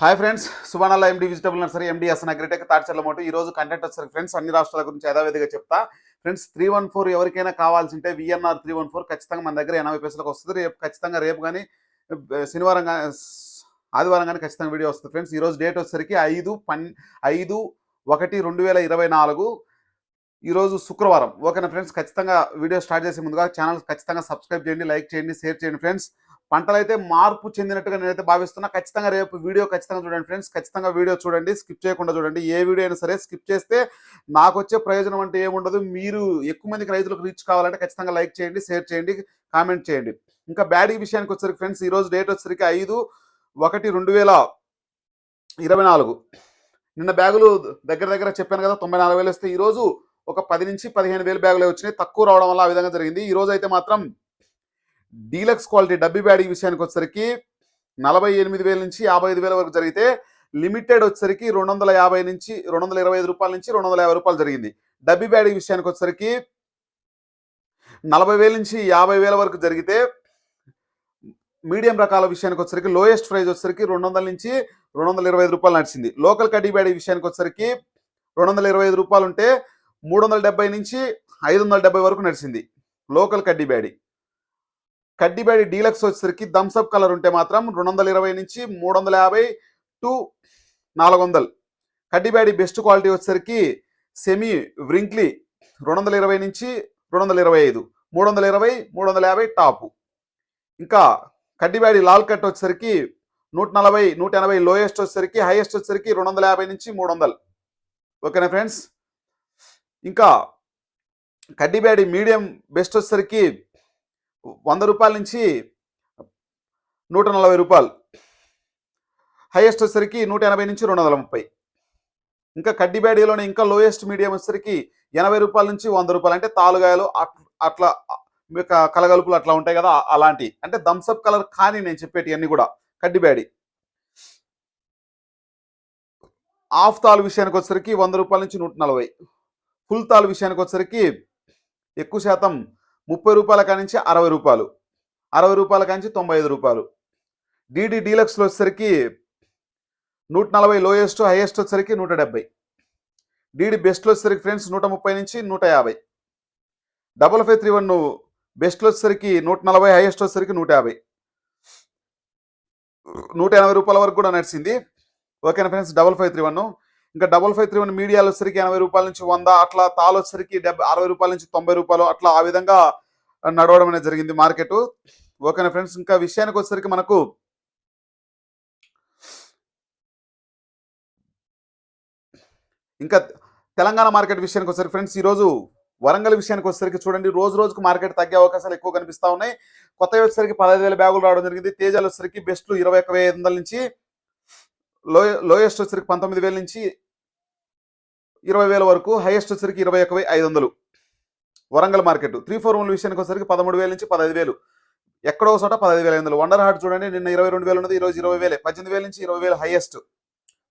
Hi friends సువర్ణాల MD vegetable nursery MD S agritech తాడ్చల్లమోటు ఈ రోజు content వచ్చారు ఫ్రెండ్స్ అన్ని రాష్ట్రాల గురించి యథావిధిగా చెప్తా. ఫ్రెండ్స్ త్రీ వన్ ఫోర్ ఎవరికైనా కావాల్సి ఉంటే విఎన్ఆర్ త్రీ వన్ ఫోర్ ఖచ్చితంగా మన దగ్గర ఎనభై పైసలకు వస్తుంది. రేపు ఖచ్చితంగా రేపు కానీ శనివారం కానీ ఆదివారం కానీ ఖచ్చితంగా వీడియో వస్తుంది ఫ్రెండ్స్ ఈరోజు డేట్ వచ్చేసరికి ఐదు పన్ ఐదు ఒకటి రెండు వేల ఇరవై నాలుగు. ఈరోజు శుక్రవారం. ఓకేనా ఫ్రెండ్స్ ఖచ్చితంగా వీడియో స్టార్ట్ చేసే ముందుగా ఛానల్ ఖచ్చితంగా సబ్స్క్రైబ్ చేయండి లైక్ చేయండి షేర్ చేయండి ఫ్రెండ్స్ పంటలు అయితే మార్పు చెందినట్టుగా నేనైతే భావిస్తున్నా. ఖచ్చితంగా రేపు వీడియో ఖచ్చితంగా చూడండి ఫ్రెండ్స్. ఖచ్చితంగా వీడియో చూడండి. స్కిప్ చేయకుండా చూడండి. ఏ వీడియో అయినా సరే స్కిప్ చేస్తే నాకు వచ్చే ప్రయోజనం అంటే ఏముండదు. మీరు ఎక్కువ మందికి రైతులకు రీచ్ కావాలంటే ఖచ్చితంగా లైక్ చేయండి షేర్ చేయండి కామెంట్ చేయండి. ఇంకా బ్యాడీ విషయానికి వచ్చేసరికి ఫ్రెండ్స్ ఈరోజు డేట్ వచ్చేసరికి ఐదు ఒకటి రెండు వేల ఇరవై నాలుగు. నిన్న బ్యాగులు దగ్గర దగ్గర చెప్పాను కదా తొంభై నాలుగు వేలు వస్తే ఈరోజు ఒక పది నుంచి పదిహేను వేలు బ్యాగులు వచ్చినాయి. తక్కువ రావడం వల్ల ఆ విధంగా జరిగింది. ఈరోజు అయితే మాత్రం డీలక్స్ క్వాలిటీ డబ్బీ బ్యాడీ విషయానికి వచ్చేసరికి నలభై ఎనిమిది వేల నుంచి యాభై ఐదు వేల వరకు జరిగితే లిమిటెడ్ వచ్చేసరికి రెండు వందల యాభై నుంచి రెండు వందల ఇరవై ఐదు రూపాయల నుంచి రెండు వందల యాభై రూపాయలు జరిగింది. డబ్బీ బ్యాడీ విషయానికి వచ్చేసరికి నలభై వేల నుంచి యాభై వేల వరకు జరిగితే మీడియం రకాల విషయానికి వచ్చేసరికి లోయెస్ట్ ప్రైస్ వచ్చేసరికి రెండు వందల నుంచి రెండు వందల ఇరవై ఐదు రూపాయలు నడిచింది. లోకల్ కడ్డీ బ్యాడీ విషయానికి వచ్చేసరికి రెండు వందల ఇరవై ఐదు రూపాయలు ఉంటే మూడు వందల డెబ్బై నుంచి ఐదు వందల డెబ్బై వరకు నడిచింది. లోకల్ కడ్డీ బ్యాడీ. కడ్డిబేడి డీలక్స్ వచ్చేసరికి థమ్స్అప్ కలర్ ఉంటే మాత్రం రెండు వందల ఇరవై నుంచి మూడు వందల యాభై టు నాలుగు వందలు కడ్డిబేడి బెస్ట్ క్వాలిటీ వచ్చేసరికి సెమీ వ్రింక్లీ రెండు వందల ఇరవై నుంచి రెండు వందల ఇరవై ఐదు. మూడు వందల ఇరవై మూడు వందల యాభై టాపు. ఇంకా కడ్డిబేడి లాల్ కట్ వచ్చేసరికి నూట నలభై నూట ఎనభై లోయెస్ట్ వచ్చేసరికి హైయెస్ట్ వచ్చేసరికి రెండు వందల యాభై నుంచి మూడు వందలు ఓకేనా ఫ్రెండ్స్? ఇంకా కడ్డిబేడి మీడియం బెస్ట్ వచ్చేసరికి వంద రూపాయల నుంచి నూట నలభై రూపాయలు. హైయెస్ట్ వచ్చేసరికి నూట ఎనభై నుంచి రెండు వందల ముప్పై. ఇంకా కడ్డిబేడిలోనే ఇంకా లోయెస్ట్ మీడియం వచ్చేసరికి ఎనభై రూపాయల నుంచి వంద రూపాయలు. అంటే తాలుగాయలు అట్లా కలగలుపులు అట్లా ఉంటాయి కదా అలాంటి. అంటే థమ్స్అప్ కలర్ కానీ నేను చెప్పేటివన్నీ కూడా. కడ్డిబేడి హాఫ్ తాలు విషయానికి వచ్చేసరికి వంద రూపాయల నుంచి నూట నలభై. ఫుల్ తాలు విషయానికి వచ్చేసరికి ఎక్కువ శాతం ముప్పై రూపాయల కానించి అరవై రూపాయలు. అరవై రూపాయల కానించి తొంభై ఐదు రూపాయలు. డీడీ డీలక్స్లో వచ్చేసరికి నూట నలభై లోయెస్ట్ హైయెస్ట్ వచ్చేసరికి నూట డెబ్బై. డిడి బెస్ట్లో వచ్చేసరికి ఫ్రెండ్స్ నూట ముప్పై నుంచి నూట యాభై. డబల్ ఫైవ్ త్రీ వన్ బెస్ట్లో వచ్చేసరికి నూట నలభై హైయెస్ట్ వచ్చేసరికి నూట యాభై. నూట ఎనభై రూపాయల వరకు కూడా నడిచింది. ఓకేనా friends? Double five three one ఇంకా డబల్ ఫైవ్ త్రీ వన్ మీడియాలు వచ్చరికి ఎనభై రూపాయల నుంచి వంద అట్లా తాలు వచ్చరికి డెబ్బై అరవై రూపాయల నుంచి తొంభై రూపాయలు అట్లా ఆ విధంగా నడవడం అనేది జరిగింది మార్కెట్ ఓకేనా ఫ్రెండ్స్? ఇంకా విషయానికి వచ్చేసరికి మనకు ఇంకా తెలంగాణ మార్కెట్ విషయానికి వచ్చేసరికి ఫ్రెండ్స్ ఈరోజు వరంగల్ విషయానికి వచ్చేసరికి చూడండి రోజు రోజుకు మార్కెట్ తగ్గే అవకాశాలు ఎక్కువ కనిపిస్తా ఉన్నాయి. కొత్త వచ్చేసరికి పదహైదు వేల బ్యాగులు రావడం జరిగింది. తేజాలు వచ్చేసరికి బెస్ట్లు ఇరవై ఒక నుంచి లో లోయెస్ట్ వచ్చేసరికి పంతొమ్మిది వేల నుంచి ఇరవై వేల వరకు హైయెస్ట్ వచ్చరికి ఇరవై ఒక ఐదు వందలు. Warangal market three four one విషయానికి వచ్చరికి పదమూడు వేల నుంచి పదహైదు వేలు. ఎక్కడో చోట పదహైదు వేల ఐదు వందలు. వండర్ హార్ట్ చూడండి నిన్న ఇరవై రెండు వేలు ఉన్నది ఈరోజు ఇరవై వేలే. పద్దెనిమిది వేల నుంచి ఇరవై వేలు highest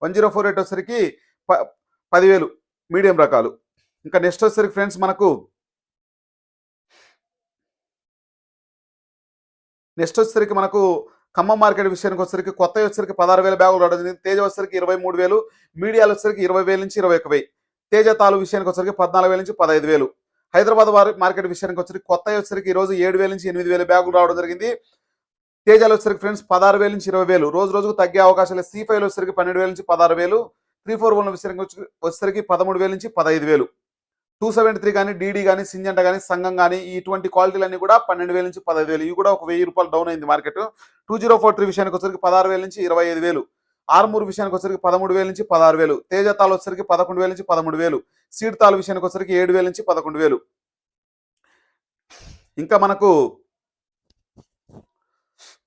one zero four eight వచ్చేసరికి ప పదివేలు మీడియం రకాలు. ఇంకా నెక్స్ట్ వచ్చేసరికి ఫ్రెండ్స్ మనకు నెక్స్ట్ వచ్చేసరికి మనకు ఖమ్మం మార్కెట్ విషయానికి వచ్చేసరికి కొత్త వచ్చేసరికి పదహారు వేల బ్యాగులు రావడం జరిగింది. తేజ వచ్చేసరికి ఇరవై మూడు వేలు మీడియాలు వచ్చేసరికి ఇరవై వేల నుంచి ఇరవై ఒక వెయ్యి. తేజ తాలు విషయానికి వచ్చరికి పద్నాలుగు వేల నుంచి పదహైదు వేలు. హైదరాబాద్ వారి మార్కెట్ విషయానికి వచ్చరికి కొత్త వచ్చేసరికి ఈ రోజు ఏడు వేల నుంచి ఎనిమిది వేల బ్యాగులు రావడం జరిగింది. తేజాలు వచ్చరికి ఫ్రెండ్స్ పదహారు వేల నుంచి ఇరవై వేలు. రోజు రోజుకు తగ్గే అవకాశాలు సి ఫైవ్ వచ్చేసరికి పన్నెండు వేల నుంచి పదహారు వేలు. త్రీ ఫోర్ వన్ విషయానికి వచ్చరికి వచ్చేసరికి పదమూడు వేల నుంచి పదహైదు వేలు. టూ సెవెంటీ త్రీ కానీ డీడీ కానీ సింజంట కానీ సంఘం కానీ ఇటువంటి క్వాలిటీలన్నీ కూడా పన్నెండు వేల నుంచి పదహైదు వేలు. ఇవి కూడా ఒక వెయ్యి రూపాయలు డౌన్ అయింది market. Two zero four three విషయానికి వచ్చరికి పదహారు వేల నుంచి ఇరవై ఐదు వేలు. ఆర్మూర్ విషయానికి వచ్చరికి పదమూడు వేల నుంచి పదహారు వేలు. తేజ తాలు వచ్చరికి పదకొండు వేల నుంచి పదమూడు వేలు. సీడ్ తాలు విషయానికి వచ్చరికి ఏడు వేల నుంచి పదకొండు వేలు. ఇంకా మనకు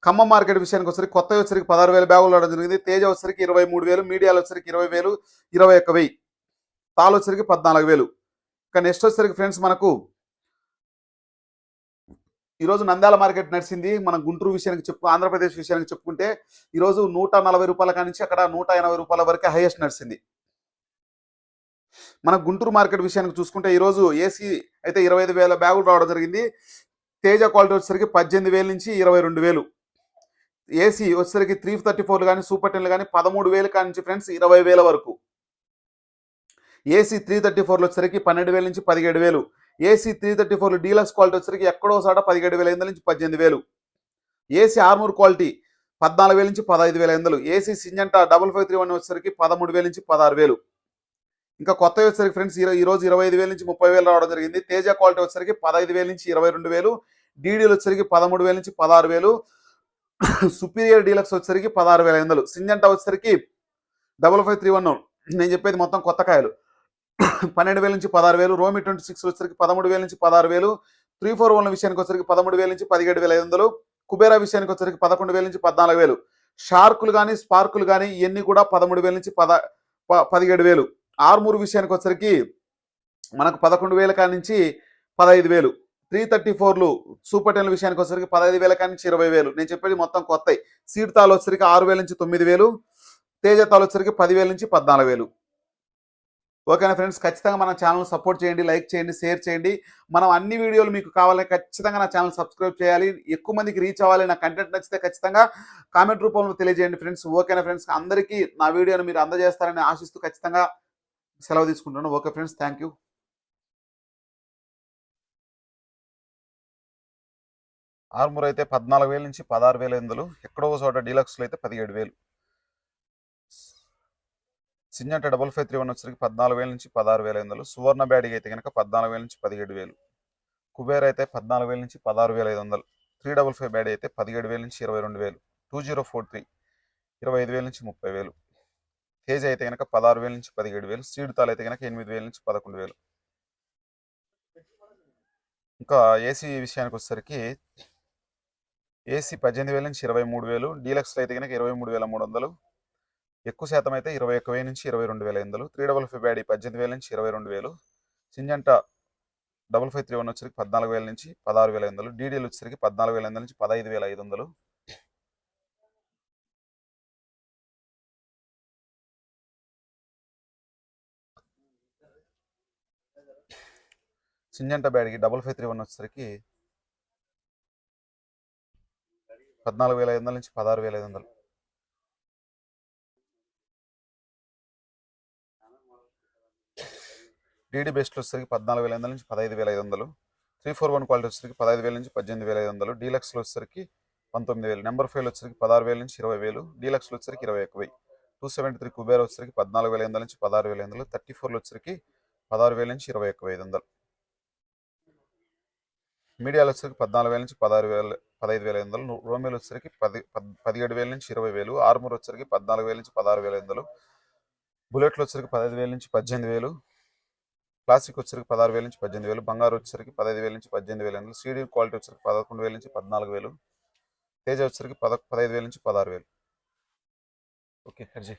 ఖమ్మ మార్కెట్ విషయానికి వచ్చరికి కొత్త వచ్చరికి పదహారు వేల బ్యాగులు రావడం జరిగింది. తేజ వచ్చరికి ఇరవై మూడు వేలు మీడియాలు వచ్చరికి ఇరవై వేలు ఇరవై ఒక్క వెయ్యి. తాలు వచ్చరికి పద్నాలుగు వేలు. ఇంకా నెక్స్ట్ వచ్చరికి ఫ్రెండ్స్ మనకు ఈరోజు నంద్యాల మార్కెట్ నడిచింది. మన గుంటూరు విషయానికి చెప్పు ఆంధ్రప్రదేశ్ విషయానికి చెప్పుకుంటే ఈరోజు నూట నలభై రూపాయల కానించి నుంచి అక్కడ నూట ఎనభై రూపాయల వరకే హైయెస్ట్ నడిచింది. మన గుంటూరు మార్కెట్ విషయానికి చూసుకుంటే ఈరోజు ఏసీ అయితే ఇరవై ఐదు వేల బ్యాగులు రావడం జరిగింది. తేజ క్వాలిటీ వచ్చేసరికి పద్దెనిమిది వేల నుంచి ఇరవై రెండు వేలు. ఏసీ వచ్చేసరికి త్రీ థర్టీ ఫోర్లు కానీ సూపర్ టెన్లు కానీ పదమూడు వేలు కానించి ఫ్రెండ్స్ ఇరవై వేల వరకు. ఏసీ త్రీ థర్టీ ఫోర్లు వచ్చేసరికి పన్నెండు వేల నుంచి పదిహేడు వేలు. ఏసీ త్రీ థర్టీ ఫోర్లు డీలక్స్ క్వాలిటీ వచ్చేసరికి ఎక్కడో సాట పదిహేడు వేల ఐదు నుంచి పద్దెనిమిది వేలు. ఏసీ ఆర్మూర్ క్వాలిటీ పద్నాలుగు వేల నుంచి పదహైదు వేల ఐదులు AC Syngenta double five three one వచ్చేసరికి పదమూడు వేల నుంచి పదహారు వేలు. ఇంకా కొత్త వచ్చేసరికి ఫ్రెండ్స్ ఈ రోజు ఇరవై ఐదు వేల నుంచి ముప్పై వేలు రావడం జరిగింది. తేజ క్వాలిటీ వచ్చేసరికి పదహైదు వేల నుంచి ఇరవై రెండు వేలు. డీడీలు వచ్చేసరికి పదమూడు వేల నుంచి పదహారు వేలు. సుపీరియర్ డీలక్స్ వచ్చేసరికి పదహారు వేల ఐదు వందలు. సింజంటా వచ్చేసరికి డబల్ ఫైవ్ త్రీ వన్ నేను చెప్పేది మొత్తం కొత్త కాయలు. పన్నెండు వేల నుంచి పదహారు వేలు రోమి ట్వంటీ సిక్స్ వచ్చేసరికి పదమూడు వేల నుంచి పదహారు వేలు త్రీ ఫోర్ వన్ విషయానికి వచ్చేసరికి పదమూడు వేల నుంచి పదిహేడు వేల ఐదు వందలు కుబేరా విషయానికి వచ్చేసరికి పదకొండు వేల నుంచి పద్నాలుగు వేలు. షార్కులు కానీ స్పార్కులు కానీ ఇవన్నీ కూడా పదమూడు వేల నుంచి పద ప- పదిహేడు వేలు. ఆర్మూర్ విషయానికి వచ్చరికి మనకు పదకొండు వేల కాడి నుంచి పదహైదు వేలు. త్రీ థర్టీ ఫోర్లు సూపర్ టెన్ విషయానికి వచ్చరికి పదహైదు వేల కాడి నుంచి ఇరవై వేలు. నేను చెప్పేది మొత్తం కొత్త. సీట్ తాలు వచ్చరికి ఆరు వేల నుంచి తొమ్మిది వేలు తేజ తాలు వచ్చరికి పదివేల నుంచి పద్నాలుగు వేలు. ఓకేనా ఫ్రెండ్స్ ఖచ్చితంగా మన ఛానల్ సపోర్ట్ చేయండి లైక్ చేయండి షేర్ చేయండి. మనం అన్ని వీడియోలు మీకు కావాలంటే ఖచ్చితంగా నా ఛానల్ సబ్స్క్రైబ్ చేయాలి. ఎక్కువ మందికి రీచ్ అవ్వాలి నా కంటెంట్ నచ్చితే ఖచ్చితంగా కామెంట్ రూపంలో తెలియజేయండి ఫ్రెండ్స్. ఓకేనా ఫ్రెండ్స్ అందరికీ నా వీడియోని మీరు అందజేస్తారని ఆశిస్తూ ఖచ్చితంగా సెలవు తీసుకుంటున్నాను. Okay friends thank you. Armoor అయితే పద్నాలుగు వేల నుంచి పదహారు వేల ఎనిమిదిలు ఎక్కడో చోట డీలక్స్లో అయితే పదిహేడు వేలు. Syngenta double five three one వచ్చరికి పద్నాలుగు వేల నుంచి పదహారు వేల వందలు. సువర్ణ బ్యాడీ అయితే కనుక పద్నాలుగు వేల నుంచి పదిహేడు వేలు. కుబేర్ అయితే పద్నాలుగు వేల నుంచి పదహారు వేల ఐదు వందలు. త్రీ డబల్ ఫైవ్ బ్యాడీ అయితే పదిహేడు వేల నుంచి ఇరవై రెండు వేలు. టూ జీరో ఫోర్ త్రీ ఇరవై ఐదు వేల నుంచి ముప్పై వేలు. తేజ్ అయితే కనుక పదహారు వేల నుంచి పదిహేడు వేలు. సీడ్ తాల్ అయితే కనుక ఎనిమిది వేల నుంచి పదకొండు వేలు. ఇంకా ఏసీ విషయానికి వచ్చేసరికి ఏసీ పద్దెనిమిది వేల నుంచి ఇరవై మూడు వేలు. డీలక్స్లో అయితే కనుక ఇరవై మూడు వేల మూడు వందలు. ఎక్కువ శాతం అయితే ఇరవై ఒక్క వేల నుంచి ఇరవై రెండు వేల ఐదు వందలు. త్రీ డబల్ ఫైవ్ బ్యాడీ పద్దెనిమిది వేల నుంచి ఇరవై రెండు వేలు. Syngenta double five three one వచ్చరికి పద్నాలుగు వేల నుంచి పదహారు వేల ఐదు వందలు. డీడీలు వచ్చరికి పద్నాలుగు వేల ఐదు వందల నుంచి పదహైదు వేల ఐదు వందలు. సింజంట బ్యాడ్కి డబల్ ఫైవ్ త్రీ వన్ వచ్చేసరికి పద్నాలుగు వేల ఐదు వందల నుంచి పదహారు వేల ఐదు వందలు. టీడీ బెస్ట్లో వచ్చేసరికి పద్నాలుగు వేల ఐదు వందల నుంచి పదహైదు వేల ఐదు వందలు త్రీ ఫోర్ వన్ క్వాలిటీ వచ్చేసరికి పదహైదు వేల నుంచి పద్దెనిమిది వేల ఐదు వందలు డీలక్స్లో వచ్చేసరికి పంతొమ్మిది వేలు నెంబర్ ఫైవ్లో వచ్చేసరికి పదహారు వేల నుంచి ఇరవై వేలు డీలక్స్లో వచ్చేసరికి ఇరవై ఒక వెయ్యి టూ సెవెంటీ త్రీ కుబేర్ వచ్చేసరికి పద్నాలుగు వేల ఐదు నుంచి పదహారు వేల ఐదు వందలు థర్టీ ఫోర్లో వచ్చేసరికి పదహారు వేల నుంచి ఇరవై ఒక ఐదు వందలు. మీడియాలో వచ్చేసరికి పద్నాలుగు వేల నుంచి పదహారు వేల పదహైదు వేల ఐదు వందలు రోమియోలు వచ్చేసరికి పది పదిహేడు వేల నుంచి ఇరవై వేలు ఆర్మూర్ వచ్చేసరికి పద్నాలుగు వేల నుంచి పదహారు వేల ఐదు వందలు బుల్లెట్లు వచ్చేసరికి పదహైదు వేల నుంచి పద్దెనిమిది వేలు క్లాసిక్ వచ్చేసరికి పదహారు వేల నుంచి పద్దెనిమిది వేలు బంగారు వచ్చేసరికి పదహైదు వేల నుంచి పద్దెనిమిది వేల ఎనిమిది సీడీ క్వాలిటీ వచ్చరికి పదకొండు వేల నుంచి పద్నాలుగు వేలు. తేజ వచ్చేసరికి పద పదహైదు వేల నుంచి పదహారు వేలు. Okay Herzi